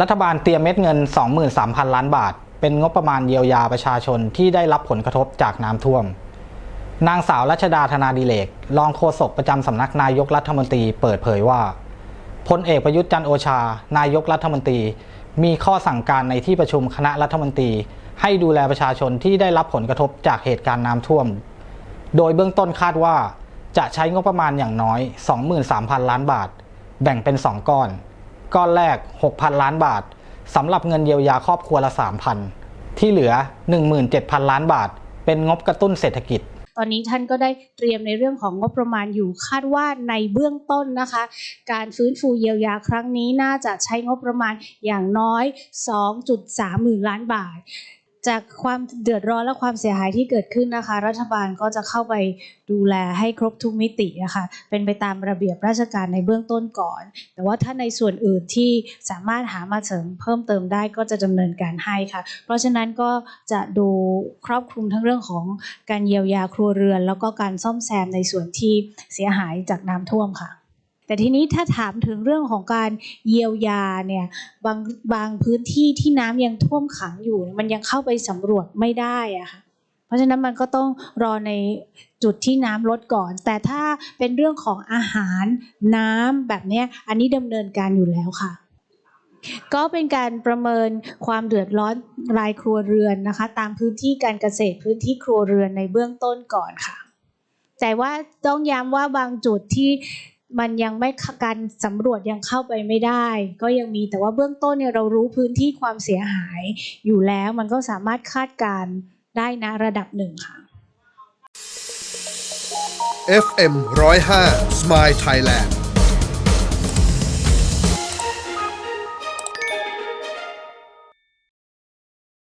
รัฐบาลเตรียมเม็ดเงิน 23,000 ล้านบาท เป็นงบประมาณเยียวยาประชาชนที่ได้รับผลกระทบจากน้ำท่วม นางสาวรัชดาธนาดิเลก รองโฆษกประจำสำนักนายกรัฐมนตรีเปิดเผยว่าพลเอกประยุทธ์จันโอชา นายกรัฐมนตรี มีข้อสั่งการในที่ประชุมคณะรัฐมนตรี ให้ดูแลประชาชนที่ได้รับผลกระทบจากเหตุการณ์น้ำท่วม โดยเบื้องต้นคาดว่าจะใช้งบประมาณอย่างน้อย 23,000 ล้านบาท แบ่งเป็น 2 ก้อน ก้อนแรก 6,000 ล้านบาทสำหรับเงินเยียวยาครอบครัวละ 3,000 ที่เหลือ 17,000 ล้านบาท เป็นงบกระตุ้นเศรษฐกิจ ตอนนี้ท่านก็ได้เตรียมในเรื่องของงบประมาณอยู่คาดว่าในเบื้องต้นนะคะ การฟื้นฟูเยียวยาครั้งนี้น่าจะใช้งบประมาณอย่างน้อย 2.3 หมื่นล้านบาท จากความเดือดร้อนและความเสียหายที่เกิดขึ้นนะคะ รัฐบาลก็จะเข้าไปดูแลให้ครบทุกมิตินะคะเป็นไปตามระเบียบราชการในเบื้องต้นก่อน แต่ว่าถ้าในส่วนอื่นที่สามารถหามาเสริมเพิ่มเติมได้ก็จะดำเนินการให้ค่ะ เพราะฉะนั้นก็จะดูครอบคลุมทั้งเรื่องของการเยียวยาครัวเรือน แล้วก็การซ่อมแซมในส่วนที่เสียหายจากน้ำท่วมค่ะ แต่ทีนี้ถ้าถามถึงเรื่องของการเยียวยาเนี่ยบางบางพื้นที่ที่น้ำยังท่วมขังอยู่ มันยังเข้าไปสำรวจไม่ได้อะค่ะเพราะฉะนั้นมันก็ต้องรอในจุดที่น้ำลดก่อน แต่ถ้าเป็นเรื่องของอาหารน้ำแบบนี้อันนี้ดำเนินการอยู่แล้วค่ะก็เป็นการประเมินความเดือดร้อนรายครัวเรือนนะคะ ตามพื้นที่การเกษตรพื้นที่ครัวเรือนในเบื้องต้นก่อนค่ะ แต่ว่าต้องย้ำว่าบางจุดที่ มันยังไม่การสำรวจยังเข้าไปไม่ได้ ก็ยังมีแต่ว่าเบื้องต้นเนี่ยเรารู้พื้นที่ความเสียหายอยู่แล้วมันก็สามารถคาดการได้นะระดับหนึ่งค่ะ FM 105 Smile Thailand